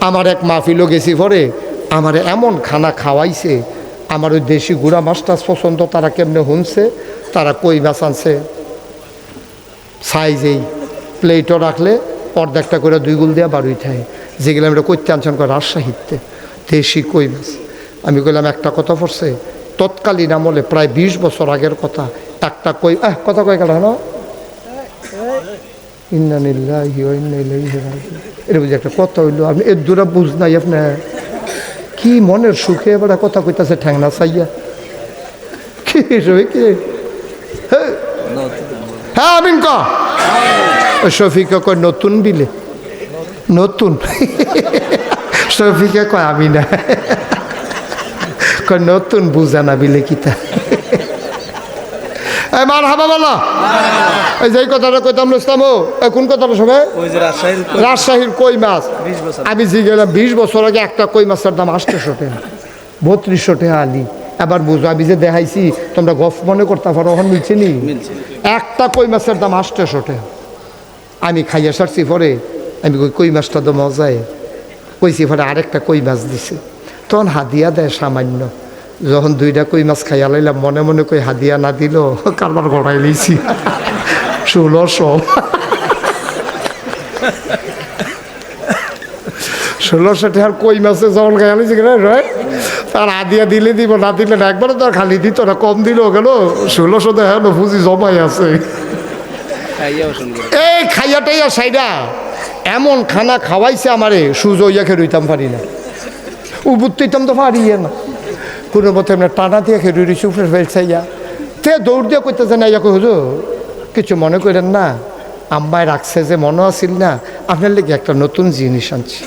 আমার এক মাহফিলও গেছি পরে, আমার এমন খানা খাওয়াইছে, আমার ওই দেশি গুড়া মাছ টাছ পছন্দ, তারা কেমনে শুনছে, তারা কই মাছ আনছে? সাইজেই প্লেটও রাখলে অর্ধেকটা করে দুই গুল দেওয়া বারুই থাকে যেগুলো আমরা করতে আনছেন করে রাজশাহীতে, দেশি কই মাছ? আমি কইলাম, একটা কথা পড়ছে, তৎকালীন আমলে প্রায় বিশ বছর আগের কথা, একটা কই, আহ, কথা কয় গেল না? এটা একটা কথা বুঝ নাই আপনার কি মনের সুখে কথা চাইয়া হ্যাঁ ক শফিকা নতুন বিলে? নতুন? শফিকা কয় আমি না কয়, নতুন বুঝা না বিলে কিতা? এই মার হাবা বলো। এই যে কথাটা কইতাম রুস্তাম কোন কথাটা যে রাজশাহীর কই মাছ? আমি যে গেলাম বিশ বছর আগে একটা কই মাছের দাম আটশোশো টাকা বত্রিশশো টাকা আলি। এবার বুঝো আমি যে দেখাইছি তোমরা গফ মনে করতে পারো ওখানে মিলছে নি? একটা কই মাছের দাম আটশোশো টাকা। আমি খাইয়া সারছি পরে আমি কই কই মাছটা তো মজায়। কইছি পরে আরেকটা কই মাছ দিছে। তখন হাদিয়া দেয় সামান্য। যখন দুইটা কই মাছ খাইয়া লাইলাম মনে মনে কই হাদিয়া না দিল কারবার গড়াই লইছি। ষোলোশো ষোলোশো টাকার কই মাছে যখন খাইয়া লইছি কিনা রয় তার হাদিয়া দিলে দিব না দিলে না একবারে তো আর খালি দিত না কম দিলেও গেল ষোলোশো টাকা পুঁজি জমাই আছে। এই খাইয়াটাইয়া সাইডা। এমন খানা খাওয়াইছে আমারে সুজো ইয়া খেয়ে রইতাম পারি না। উবুত্তিতাম তো পারি না। কোনো মতে আমরা টানা দিয়ে খেয়ে রইছি উপরে ফেলছাইয়া তে দৌড় দিয়ে করতেছে না ইয়া হুজুর কিছু মনে করেন না আম্মায় রাখছে যে মনে আসিল না আপনার লেগে একটা নতুন জিনিস আনছি।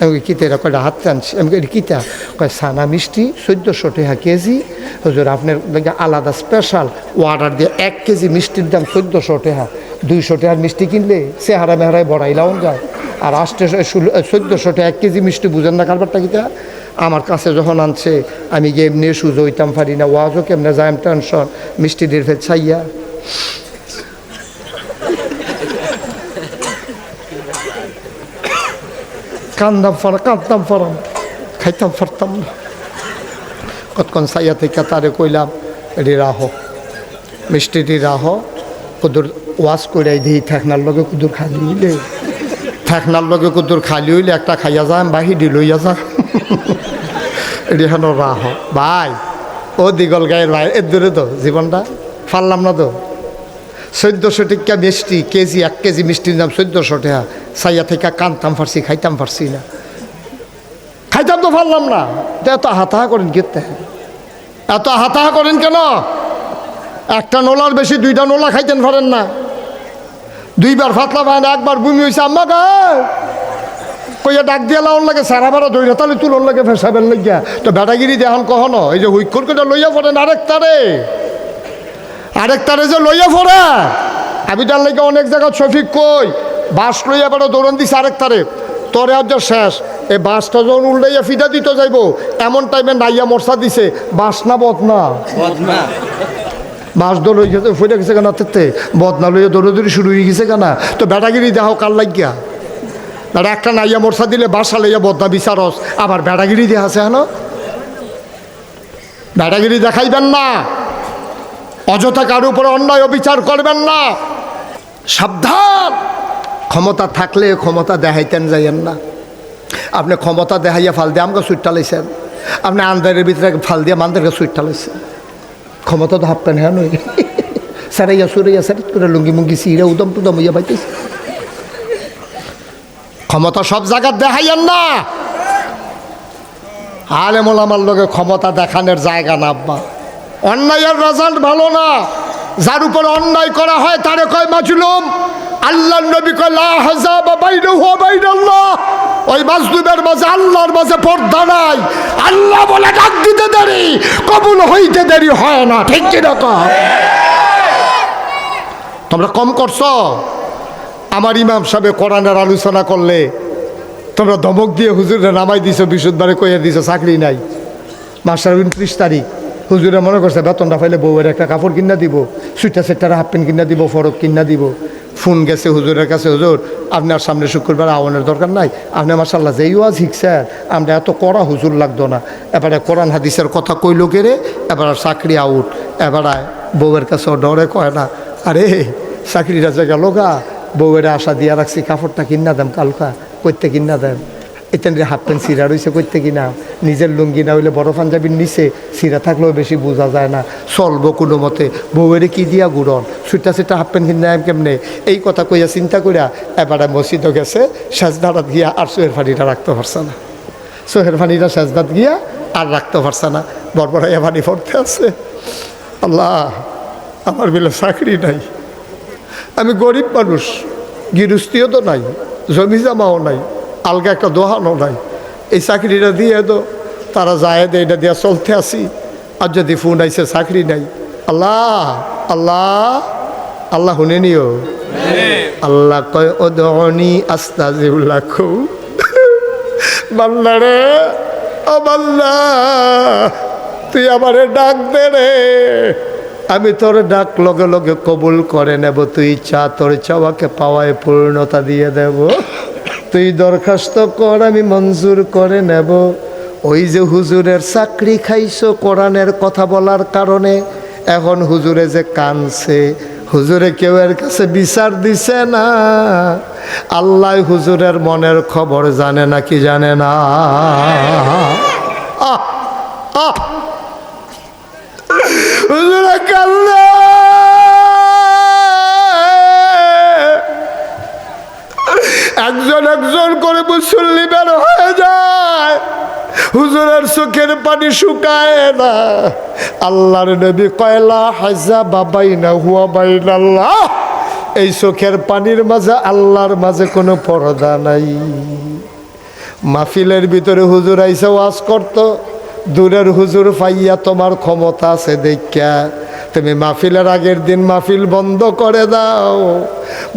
আমি কীতে কিতা এরকম হাতে আমি কই, কিতা কয় সানা মিষ্টি চোদ্দোশো টাকা কেজি। হুজুর আপনার লেগে আলাদা স্পেশাল অর্ডার দিয়ে এক কেজি মিষ্টির দাম চোদ্দোশো টাকা। দুইশো টাকার মিষ্টি কিনলে চেহারা মেহারায় বড়াইলাও যায়। আর আষ্টে চোদ্দোশো টাকা এক কেজি মিষ্টি বুঝেন না কারবারটা কিতা আমার কাছে যখন আনছে, আমি গিয়ে এমনি সুজো হইতাম, পারি না। ওয়াজও কেমনে যাই টেনশন মিষ্টি দিয়ে ফের ছাইয়া। কান্দাম ফর, কাঁদতাম ফরাম খাইতাম, ফরতাম না। কতক্ষণ সাইয়া থেকে তারে কইলাম, এটি রাহ। মিষ্টিটি রাহ। কুদুর ওয়াশ করে দিই, ঠেকনার লগে কুদুর খালি হইলে। ঠেকনার লগে কুদুর খালি হইলে একটা খাইয়া যাম বাহিরি লইয়া যা। এটি হেন রাহ ভাই, ও দীগল গায়ের ভাই, এর দূরে তো জীবনটা। পারলাম না তো। চোদ্দোশো টিকা মিষ্টি, কেজি, এক কেজি মিষ্টির দাম চোদ্দোশো টাকা। সাইয়া থেকে কানতাম পারছি খাইতাম পারছি না। খাইতাম তো পারলাম না। এত হাতাহা করেন কেতে এত হাতাহা করেন কেন? একটা নোলার বেশি, দুইটা নোলা খাইতেন পারেন না। দুইবার ফাতলা না, একবার বমি হয়েছে আম্মা গায় কইয়া ডাক দিয়া লাউন লাগে সারা বারো দইরা তাহলে তুলন লাগে ফেসাবেন লাগিয়া তো বেটাগিরি দেখান কখনো এই যে হুইক্ষর করে লইয়া পড়েন আরেক তারে আরেক তারে যে লইয়া পড়ে আমি তার লাগে অনেক জায়গা শফিক কই বাস লইয়া বেড়া দৌড়ান দিছে আরেক তারে তরে আজ শেষ এই বাসটা যখন উল্টাইয়া ফিদা দিত যাইব এমন টাইমে নাইয়া মশা দিছে বাস না বদনা বাস দৌড় হয়ে গেছে ফুটে গেছে কেনা তেতে বদনা লইয়া দৌড়াদৌড়ি শুরু হয়ে গেছে কেনা তো বেটাগিরি দেখাও কার লাগিয়া বেটা একটা নাইয়া মশা দিলে বাসা লইয়া বদনা বিচারস আবার বেটাগিরি দেখা আছে হেন? বেটাগিরি দেখাইবেন না। অযথা কারও উপরে অন্যায় অবিচার করবেন না। সাবধান। ক্ষমতা থাকলে ক্ষমতা দেখাইতেন যাইয়েন না। আপনি ক্ষমতা দেখাইয়া ফাল দিয়ে আমাকে সুইটটা লাইছেন। আপনি আন্দারের ভিতরে ফাল দিয়ে মানদেরকে সুইটটা লাইছেন। ক্ষমতা তো হাফ হ্যাঁ নই সারাইয়া সুরাইয়া সারিত করে লুঙ্গি মুঙ্গি সিরা উদম টুদম ইয়া পাইতেছে। ক্ষমতা সব জায়গায় দেখাইয়েন না। আলেমুল আমার লোকে ক্ষমতা দেখানোর জায়গা না আব্বা। অন্যায়ের রেজাল্ট ভালো না। যার উপর অন্যায় করা হয় তারে কয় মাছুলুম আল্লাহ নবী বাইনাল্লাহ। ওই মাজলুমের মাঝে আল্লাহর মাঝে পর্দা নাই। আল্লাহ বলে ডাক দিতে দেরি, কবুল হইতে দেরি হয় না। ঠিক কি রকম তোমরা কম করছ? আমার ইমাম সাহেব কোরআনের আলোচনা করলে তোমরা ধমক দিয়ে হুজুরে নামাই দিছো, বিশুদ্ধবারে কইয়া দিছো, চাকরি নাই। মাস্টার উনত্রিশ তারিখ। হুজুরে মনে করছে, বেতনটা পাইলে বউয়ের একটা কাপড় কিনা দিব সুইটা সেটার হাফ প্যান্ট কিনা দিব, ফরক কিনা দিব। ফোন গেছে হুজুরের কাছে, হুজুর আপনার সামনে শুক্রবার আওয়ানের দরকার নাই। আপনি মাসাল্লাহ যেই ওয়াজ শিখছেন আমরা এত কড়া হুজুর লাগতো না। এবারে কোরআন হাদিসের কথা কইল কেরে এবার চাকরি আউট এবারে বউয়ের কাছে ডরে কয় না, আরে, চাকরিটা যে গেল গা। বউয়ের আশা দিয়া রাখছি, কাপড়টা কিনা দাম, কালকা করতে কিনা দেন এতেন হাফ প্যান্ট সিরা রয়েছে করতে কিনা। নিজের লুঙ্গি না হইলে বড় পাঞ্জাবির নিচে সিরা থাকলেও বেশি বোঝা যায় না। চলবো কোনো মতে। বউয়ের কি দিয়া গুড়ন? সুইটা সুইটা হাফ প্যান্ট কিনা কেমনে? এই কথা কইয়া চিন্তা করিয়া এবারে মসজিদও গেছে, সাজদারাত গিয়া আর সোহের ফানিটা রাখতে পারছে না। সোহের ফানিটা সাজদাত গিয়া আর রাখতে পারছে না। বরবরাইয়া ফানি পড়তে আছে। আল্লাহ, আমার বেলা চাকরি নাই। আমি গরিব মানুষ, গৃহস্থিও তো নাই, জমি জামাও নাই, আলগা একটা দোহানও নাই। এই চাকরিটা দিয়ে দো তারা যায় দে এটা দিয়া চলতে আসি আর যদি ফোন আইসে চাকরি নাই। আল্লাহ আল্লাহ আল্লাহ শুনে নিও। আল্লাহ কয় ও দহনি আস্তা যেগুলা খুব বাল্লা রে ও বাল্লা তুই আমারে ডাক দে রে। আমি তোর ডাক লগে লগে কবুল করে নেব। তুই চা তোর চাওয়াকে পাওয়ায় পূর্ণতা দিয়ে দেব। তুই দরখাস্ত কর, আমি মঞ্জুর করে নেব। ওই যে হুজুরের চাকরি খাইছো কোরআনের কথা বলার কারণে, এখন হুজুরে যে কানছে, হুজুরে কেউ এর কাছে বিচার দিছে না। আল্লাহ হুজুরের মনের খবর জানে না কি জানে না। আহ আহ মুসল্লি বের হয়ে যায়। হুজুরের চোখের পানি শুকায় না। আল্লাহর নবী কয়লা হাজা বাবাই না হুয়া বাইন আল্লাহ এই চোখের পানির মাঝে আল্লাহর মাঝে কোনো পর্দা নাই। মাহফিলের ভিতরে হুজুর আইসা ওয়াজ করতো। দূরের হুজুর পাইয়া তোমার ক্ষমতা আছে দেখা তুমি মাহফিলের আগের দিন মাহফিল বন্ধ করে দাও।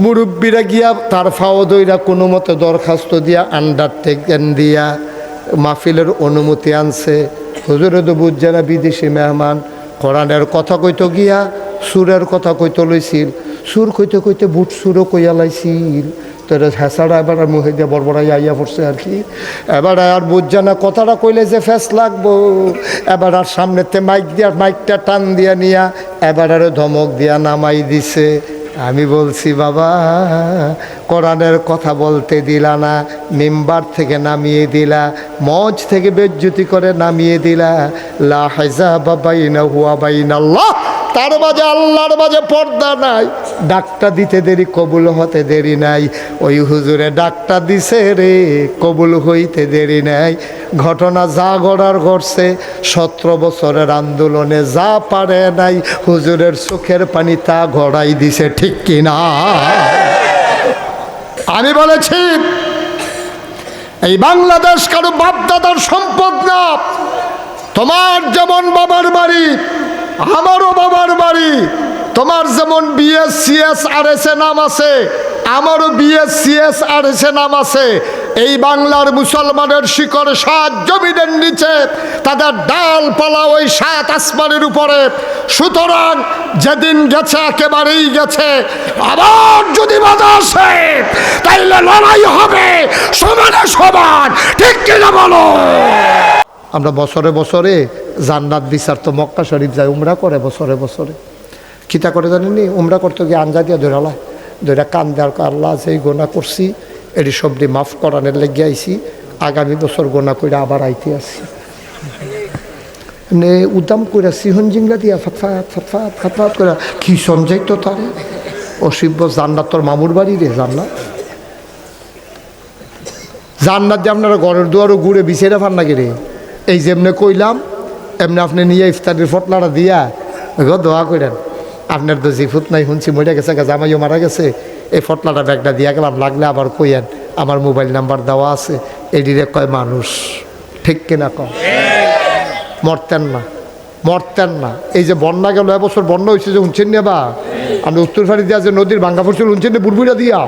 মুরব্বীরা গিয়া তার ফাও দইরা কোনো মতে দরখাস্ত দিয়া আন্ডারটেকেন দিয়া মাহফিলের অনুমতি আনছে। হুজুরে তো বুঝছে না বিদেশি মেহমান। কোরআনের কথা কইতো গিয়া সুরের কথা কইতো লইছিল। সুর কইতে কইতে বুট সুরও কইয়া লাইছিল। তো হেসারা এবার মুখে দিয়ে বড়বড়াই আইয়া পড়ছে আর কি। এবার আর বুঝছে না, কথাটা কইলে যে ফেস লাগবো। এবার আর সামনেতে মাইক দিয়া, মাইকটা টান দিয়া নিয়া এবার আরও ধমক দিয়া নামাই দিছে। আমি বলছি, বাবা, কোরআনের কথা বলতে দিলা না, মেম্বার থেকে নামিয়ে দিলা মঞ্চ থেকে বেজ্জুতি করে নামিয়ে দিলা। লা হাজা বাবাইনা হুয়া বাইনা আল্লাহ তার মাঝে আল্লাহর মাঝে পর্দা নাই। ডাকটা দিতে দেরি, কবুল হতে দেরি নাই। ওই হুজুরে ডাকটা দিছে রে, কবুল হইতে দেরি নাই। ঘটনা যা গড়ার ঘটছে, সতেরো বছরের আন্দোলনে যা পারে নাই, হুজুরের চোখের পানি তা গড়াই দিছে, ঠিক কিনা আমি বলেছি, এই বাংলাদেশ কারও বাপদাদার সম্পদ না। তোমার যেমন বাবার বাড়ি আমারও বাবার বাড়ি। তোমার যেমন বিএসসিএস আর এস নাম আছে, আমারও বিএসসিএস আর এস নাম আছে। এই বাংলার মুসলমানের শিকড় সাত জমিনের নিচে, তাদের ডাল ডালপালা ওই সাত আসমানের উপরে। সুতরাং যেদিন গেছে, একেবারেই গেছে। আবার যদি বাধা আসে, তাইলে লড়াই হবে সমানে সমান। ঠিক কিনা বলো? আমরা বছরে বছরে জান্নাত বিচার তো মক্কা শরীফ যায়, উমরা করে বছরে বছরে। কিতা করে জানেনি উমরা করতে গিয়ে আঞ্জা দিয়ে ধরালা ধরে কান দেওয়ার আল্লাহ, যেই গোনা করছি, এটি সবটি মাফ করানোর লেগে আইছি, আগামী বছর গোনা করে আবার আইতে আসি মানে উদাম করে সিহন জিংলা দিয়া ফাতফাত ফাতফাত ফাতফাত করে কি তো তারে? অসিব্য জান্নাত তোর মামুর বাড়ি রে, জান্নাত? জান্নাত দিয়ে আপনারা ঘরের দুয়ারও ঘুরে বিছেরা ফান নাকি রে? এই যেমনে কইলাম, এমনি আপনি নিয়ে ইফতারের ফটলাটা দিয়া গো দোয়া করেন আপনার তো জিফুত নাই, শুনছি মরে গেছে জামাইও মারা গেছে। এই ফটলাটা ব্যাগটা দিয়া গেলাম, লাগলে আবার কইয়েন, আমার মোবাইল নাম্বার দেওয়া আছে, এডিরে কয় মানুষ। ঠিক কিনা কম? মরতেন না মরতেন না। এই যে বন্যা গেল এবছর বন্যা হয়েছে যে উঞ্চেন বা আমি উত্তর ফাড়ি দিয়া যে নদীর ভাঙ্গা পড়ছিল উঞ্চেন বুড়বুড়া দিয়া?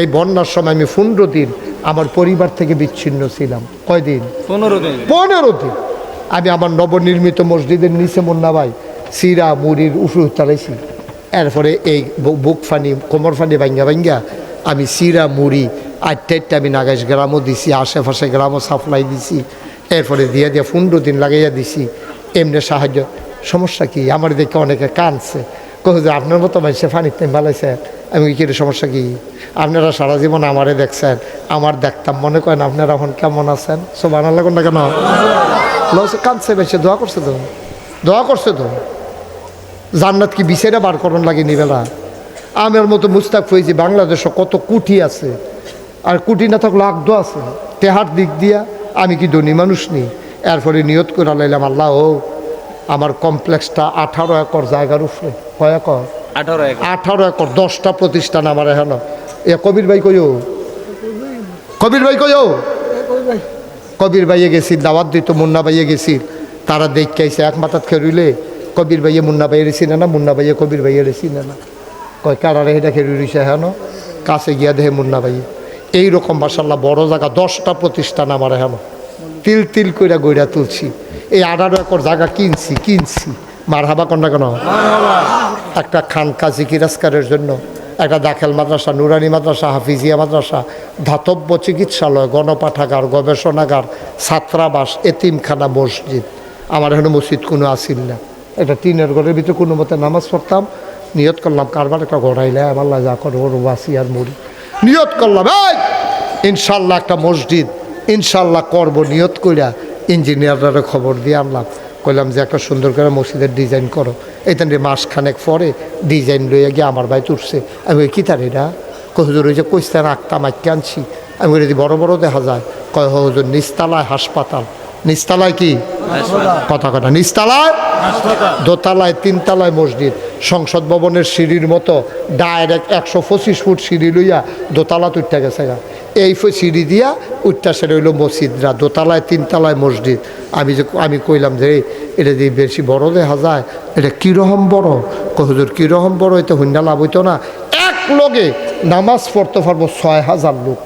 এই বন্যার সময় আমি পনেরো দিন আমার পরিবার থেকে বিচ্ছিন্ন ছিলাম। কয়দিন? পনেরো দিন। পনেরো দিন। আমি আমার নবনির্মিত মসজিদের নিচে মুন্না ভাই সিরা মুড়ির উফরু চালাইছি এরপরে এই বুক ফানি কোমর ফানি ভাঙ্গা ভাঙ্গা আমি চিরা মুড়ি আটটা আমি নাগাইশ গ্রামও দিছি আশেপাশে গ্রামও সাপ্লাই দিছি। এরপরে দিয়ে দিয়ে পনেরো দিন লাগাইয়া দিছি। এমনি সাহায্য। সমস্যা কি? আমার দেখে অনেকে কানছে কহ যে আপনার মতো মানুষে ফানির টাইম ভালাইছে আমি কি সমস্যা কি? আপনারা সারা জীবন আমারে দেখছেন। আমার দেখতাম, মনে করেন আপনারা এখন কেমন আছেন? সব আনার না কেন? কাঁদছে বেশি, দোয়া করছে তো। দোয়া করছে তো। জান্নাত কি বিছেরা বার করন লাগে নিবেলা আমের মতো মুস্তাক হয়েছি বাংলাদেশে কত কুটি আছে। আর কুটি না থাকলে আগদ আছে। তেহার দিক দিয়া আমি কি ধনী মানুষ নি? এরপরে নিয়ত করে লাইলাম, আল্লাহ ও আমার কমপ্লেক্সটা আঠারো একর জায়গার উপরে। কয় একর? আঠারো এক আঠারো একর দশটা প্রতিষ্ঠান আমার এখানে। এ কবির ভাই কইও? কবির ভাই কইও? কবির ভাইয়ে গেছি দাওয়াত দিত মুন্না ভাইয়ে গেছি। তারা দেখে আইসে এক মাথাত খেরুইলে কবির ভাইয়ে মুন্না ভাইয়ের চিনে না মুন্না ভাইয়ে কবির ভাইয়ের চিনে না। কয় কারারে সেটা খেরুই রইছে হেন কাছে গিয়া দেহে মুন্না ভাইয়ে। এইরকম মাসাল্লাহ বড় জায়গা দশটা প্রতিষ্ঠান আমার হেন তিল তিল কইরা গইরা তুলছি। এই আঠারো একর জায়গা কিনছি কিনছি। মার হাবা কন্যা কেন? একটা খান খানকা জিকিরাজকারের জন্য একটা দাখেল মাদ্রাসা নুরানি মাদ্রাসা হাফিজিয়া মাদ্রাসা ধাতব্য চিকিৎসালয় গণপাঠাগার গবেষণাগার ছাত্রাবাস এতিমখানা মসজিদ। আমার এখানে মসজিদ কোনো আসিল না। এটা টিনের ঘরের ভিতরে কোনো মতে নামাজ পড়তাম। নিয়ত করলাম কারবার একটা গড়াইলে আমার যা করে ওর বাসি আর মুড়ি নিয়ত করলাম এই! ইনশাল্লাহ একটা মসজিদ ইনশাল্লাহ করব নিয়ত কইরা। ইঞ্জিনিয়াররা খবর দিয়ে আনলাম। কইলাম যে একটা সুন্দর করে মসজিদের ডিজাইন করো। এইখান মাসখানেক পরে ডিজাইন লইয়া গিয়ে আমার ভাই তুলছে আমি কই, কি তার এটা? কহুজুর ওই যে কইস্তান আঁকতা মাইকে আনছি। আমি যদি বড় বড় দেখা যায়। কয় হুজুর নিস্তালায় হাসপাতাল। নিস্তালায় কি? কথা কথা নিস্তালায়? দোতলায় তিনতলায় মসজিদ। সংসদ ভবনের সিঁড়ির মতো ডাইরেক্ট একশো পঁচিশ ফুট সিঁড়ি লইয়া দোতলা তুইটা গেছে গা। এই সিঁড়ি দিয়া উঠটা সেটা হইল মসজিদরা দোতলায় তিনতলায় মসজিদ। আমি যে আমি কইলাম যে এটা যে বেশি বড় দেখা যায় এটা কীরকম বড়? কহুজুর কীরকম বড়? এটা হুন্ডা লাভ হইতো না। এক লগে নামাজ পড়তে পারব ছয় হাজার লোক।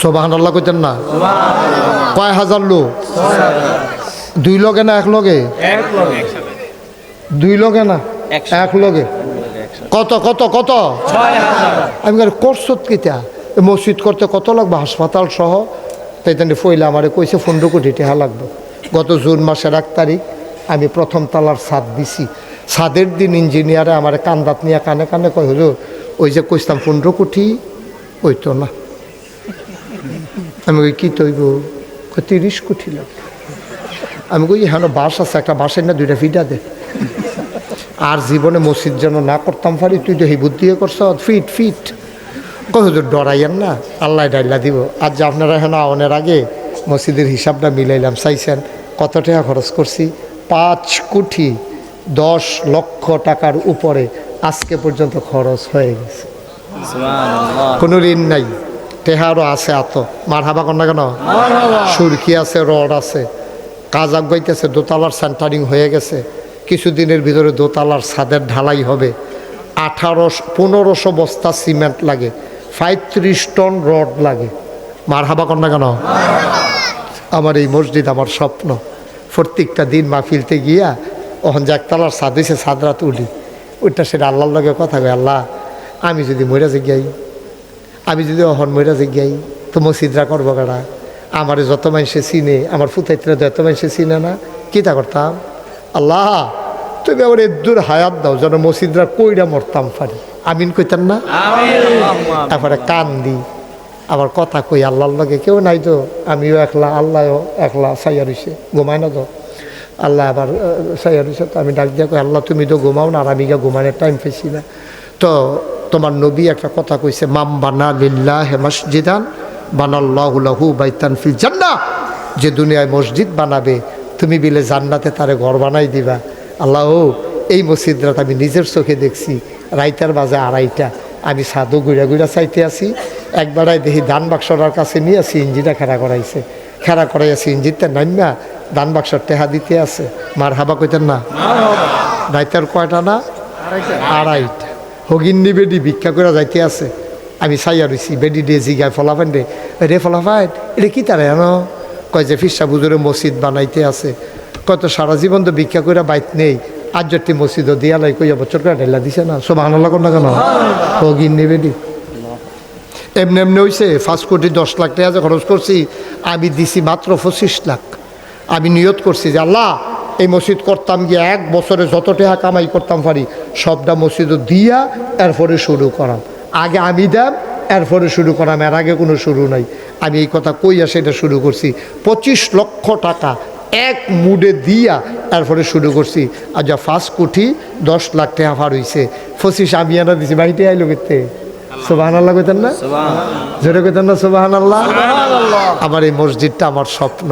সোবাহান আল্লাহ কইতেন না? কয় হাজার লোক? দুই লগে না এক লগে? দুই লগে না। এক লগে? কত কত কত? আমি বলি, করছ কিতা? মসজিদ করতে কত লাগবে? হাসপাতাল সহ? তাই তেমনি ফইলে আমারে কইছে পনেরো কোটি টাকা লাগবে। গত জুন মাসের এক তারিখ আমি প্রথম তালার ছাদ দিছি। ছাদের দিন ইঞ্জিনিয়ারে আমার কান্দাত নিয়ে কানে কানে কয় হুজুর ওই যে কইতাম পনেরো কোটি ওই তো না। আমি ওই কি তৈব? তিরিশ কোটি লাগবে। আমি কই হ্যাঁ বাস আছে একটা বাসের না দুইটা ফিটা দে। আর জীবনে মসজিদ যেন না করতাম পারি তুই তো এই বুদ্ধি করছ। Fit fit. হুজুর ডরাইয়েন না? আল্লাহ ডাইলা দিব। আর যে আপনারা এখন আওয়ানের আগে মসজিদের হিসাবটা মিলাইলাম চাইছেন কত টাকা খরচ করছি? পাঁচ কোটি দশ লক্ষ টাকার উপরে আজকে পর্যন্ত খরচ হয়ে গেছে। কোনো ঋণ নাই। টেহারও আছে আত। মার হাবা কন্যা কেন? সুরকি আছে রড আছে। কাজ আগাইতেছে দোতলার সেন্টারিং হয়ে গেছে। কিছুদিনের ভিতরে দোতলার ছাদের ঢালাই হবে। আঠারোশো, পনেরোশো বস্তা সিমেন্ট লাগে। পঁয়ত্রিশ টন রড লাগে। মার হাবা কন্যা কেন? আমার এই মসজিদ আমার স্বপ্ন। প্রত্যেকটা দিন মা মাহফিলতে গিয়া ওখান যে একতলার ছাদ হয়েছে ছাদ তুলি ওইটা সেটা আল্লাহর লগে কথা কয়, আল্লাহ, আমি যদি মরে যে যাই আমি যদি অহন মরে যে যাই তো মসজিদরা করব কারা আমার যত মানুষে চিনে, আমার ফুতাইতরা যত মানুষে চিনে না, কী তা করতাম? আল্লাহ তুমি আমার এদুর হায়াত দাও যেন মসজিদরা কইরা মরতাম পারি। আমিন কইতেন না? তারপরে কান দি আবার কথা কই আল্লাহর লগে কেউ নাই তো আমিও একলা আল্লাহও একলা সাইয়া রইছে ঘুমায় না তো। আল্লাহ আবার সাইয়া রইছে তো আমি ডাক দিয়া কই আল্লাহ তুমি তো ঘুমাও না আর আমি গিয়া ঘুমানোর টাইম পেয়েছি না। তো তোমার নবী একটা কথা কইছে মাম বানা লিল্লাহ মসজিদান বানাল্লাহু লাহু বাইতান ফিল জান্নাহ। যে দুনিয়ায় মসজিদ বানাবে তুমি বিলে জান্নাতে তারে ঘর বানাই দিবা। আল্লাহ, এই মসজিদরাত আমি নিজের চোখে দেখছি, রাইতার বাজে আড়াইটা। আমি সাধু গুড়া গুড়া চাইতে আসি একবারাই দেখি দান বাক্সটার কাছে নিয়ে আসি ইঞ্জিটা খেরা করাইছে। খেরা করাইয়াছি, ইঞ্জিনটা নামিয়া দান বাক্সর টেহা দিতে আছে। মার হাবা কইতেন না? রাইতার কয়টা না? আড়াইটা। হগিন্নি বেডি ভিক্ষা করে যাইতে আছে। আমি চাইয়া রইছি, বেডি দিয়ে জিগায় ফলাফান রে। রে এটা কি তারা জানো কয় যে ফিসা বুজুরে মসজিদ বানাইতে আছে। কত সারা জীবন তো ভিক্ষা করে বাইত নেই। আজ যেটি মসজিদ দিয়ালাই কইয়া বছর করে ঢেলা দিছে না। সব আনাল্লা কর না কেন? গিন নেবে দি এমনি এমনি হয়েছে পাঁচ কোটি দশ লাখ টাকা খরচ করছি, আমি দিছি মাত্র পঁচিশ লাখ। আমি নিয়ত করছি যে আল্লাহ, এই মসজিদ করতাম গিয়ে এক বছরে যত টাকা কামাই করতাম পারি, সবটা মসজিদ দিয়া এরপরে শুরু করাম। আগে আমি দেব এরপরে শুরু করাম এর আগে কোনো শুরু নাই। আমি এই কথা কইয়া সেটা শুরু করছি। পঁচিশ লক্ষ টাকা এক মুডে দিয়া এরপরে শুরু করছি। আর যা ফার্স্ট কোটি দশ লাখ টাকা ফার হইছে। ফসিস আমি আনা দিছি বাড়িতে আইলো কেতে? সোবাহান আল্লাহ কইতেন না? জোরে কইতেন না সোবাহান আল্লাহ আমার এই মসজিদটা আমার স্বপ্ন।